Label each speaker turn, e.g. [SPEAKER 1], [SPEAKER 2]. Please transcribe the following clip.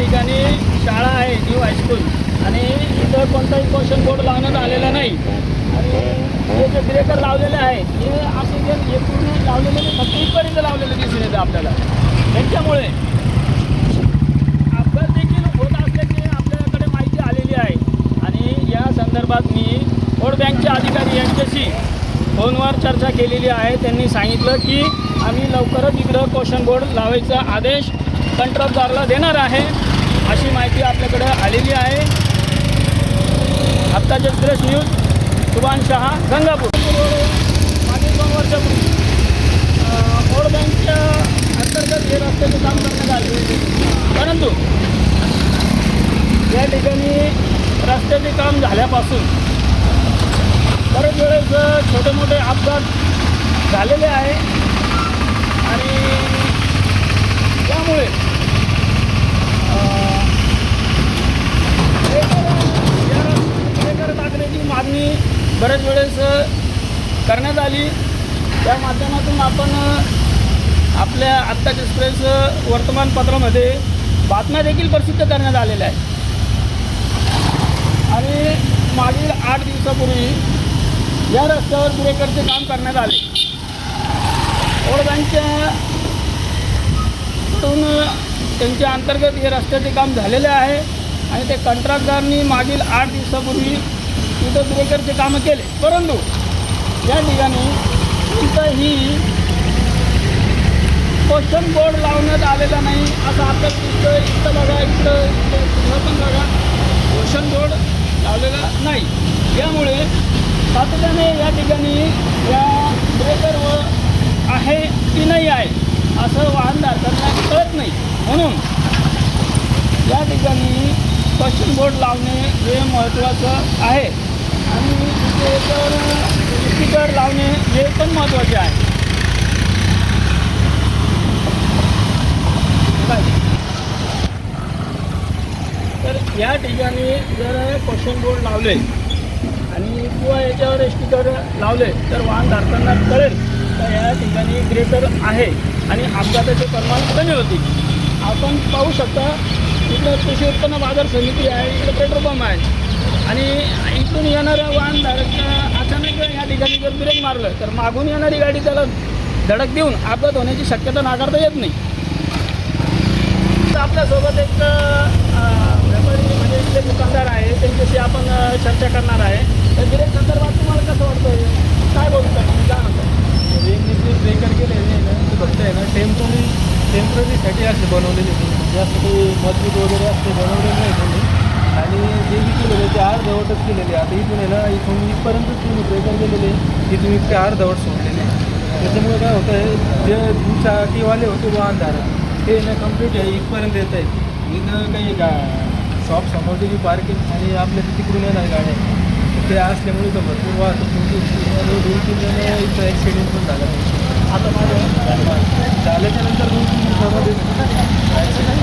[SPEAKER 1] ठिकाणी शाळा आहे न्यू हायस्कूल आणि इथं कोणताही क्वेश्चन बोर्ड लावण्यात आलेला नाही. आणि हे जे ब्रेकर लावलेले आहे हे असं जे हे पूर्ण लावलेले नाही फक्त इथपर्यंत लावलेले दिसून येतं आपल्याला. त्यांच्यामुळे अपघात देखील होत असल्याची आपल्याकडे माहिती आलेली आहे. आणि या संदर्भात मी वोट बँकचे अधिकारी यांच्याशी फोनवर चर्चा केलेली आहे. त्यांनी सांगितलं की आम्ही लवकरच इकडं क्वेश्चन बोर्ड लावायचा आदेश कंत्राटदारला देणार आहे. अशी माहिती आपल्याकडे आलेली आहे. आत्ताचे एक्सप्रेस न्यूज सुभान शहा गंगापूर. मागील दोन वर्षापूर्वी अं, वोट बँकच्या अंतर्गत हे रस्त्याचे काम करण्यात आले परंतु या ठिकाणी रस्त्याचे काम झाल्यापासून बरेच वेळेस छोटे मोठे अपघात झालेले आहे. आणि त्यामुळे बऱ्याच वेळेस करण्यात आली. त्या माध्यमातून आपण आपल्या आत्ताच एक्सप्रेस वर्तमानपत्रामध्ये बातम्या देखील प्रसिद्ध करण्यात आलेल्या आहेत. आणि मागील आठ दिवसापूर्वी या रस्त्यावर ब्रेकरचे काम करण्यात आले. ओळगांच्या त्यांच्या अंतर्गत हे रस्त्याचे काम झालेले आहे. आणि ते कंत्राटदारांनी मागील आठ दिवसापूर्वी तिथं ब्रेकरचे कामं केले. परंतु या ठिकाणी कुठंही क्वेश्चन बोर्ड लावण्यात आलेला नाही असं आता तिथं इथं बघा इथं इथं पण बघा. क्वेश्चन बोर्ड लावलेला नाही. यामुळे सातत्याने या ठिकाणी या ब्रेकरवर आहे की नाही आहे असं वाहनधारकांना कळत नाही. म्हणून या ठिकाणी क्वेश्चन बोर्ड लावणे हे महत्त्वाचं आहे. आणि तिथे तर स्टिकर लावणे हे पण महत्त्वाचे आहे. तर या ठिकाणी जर क्वेश्चन बोर्ड लावले आणि किंवा याच्यावर स्टिकर लावले तर वाहन धारकांना कळेल. तर या ठिकाणी ग्रेटर आहे आणि अपघाताचे प्रमाण कमी होतील आपण पाहू शकता इकडं कृषी उत्पन्न बाजार समिती आहे इकडं पेट्रोल पंप आहे. आणि इथून येणाऱ्या वाहनधारक अचानक या ठिकाणी जर ब्रेक मारलं तर मागून येणारी गाडी त्याला धडक देऊन अपघात होण्याची शक्यता नाकारता येत नाही. तर आपल्यासोबत एक व्यापारी म्हणजे जे दुकानदार आहे त्यांच्याशी आपण चर्चा करणार आहे. तर ब्रेक संदर्भात तुम्हाला कसं वाटतं काय बोलतं तुम्ही काय म्हणता?
[SPEAKER 2] म्हणजे यांनी ब्रेकर आहे ना ते फक्त आहे ना टेम्पोरी टेम्पररीसाठी असे बनवलेले जास्त काही मजबूत वगैरे असते बनवलेले नाही तुम्ही आणि जे बी केलेले ते अर्धवटच केलेले. आता इथून आहे ना इथून इथपर्यंत तुम्ही ब्रेकर केलेले इथून इतके अर्धवट सोडलेले त्याच्यामुळे काय होतं आहे जे दुचाकीवाले होते वाहनधारक ते ना कंप्लीट आहे इथपर्यंत येत आहेत. इथं काही गा शॉप समोरची जी पार्किंग आणि आपल्या तिकडून येणार गाड्या ते असल्यामुळे तर भरपूर वाहतूक तुमची दोन तीन जण इथं ॲक्सिडेंट पण झाला.
[SPEAKER 1] आता माझं
[SPEAKER 2] झाल्याच्यानंतर दोन तीन दिवसामध्ये
[SPEAKER 1] ॲक्सिडेंट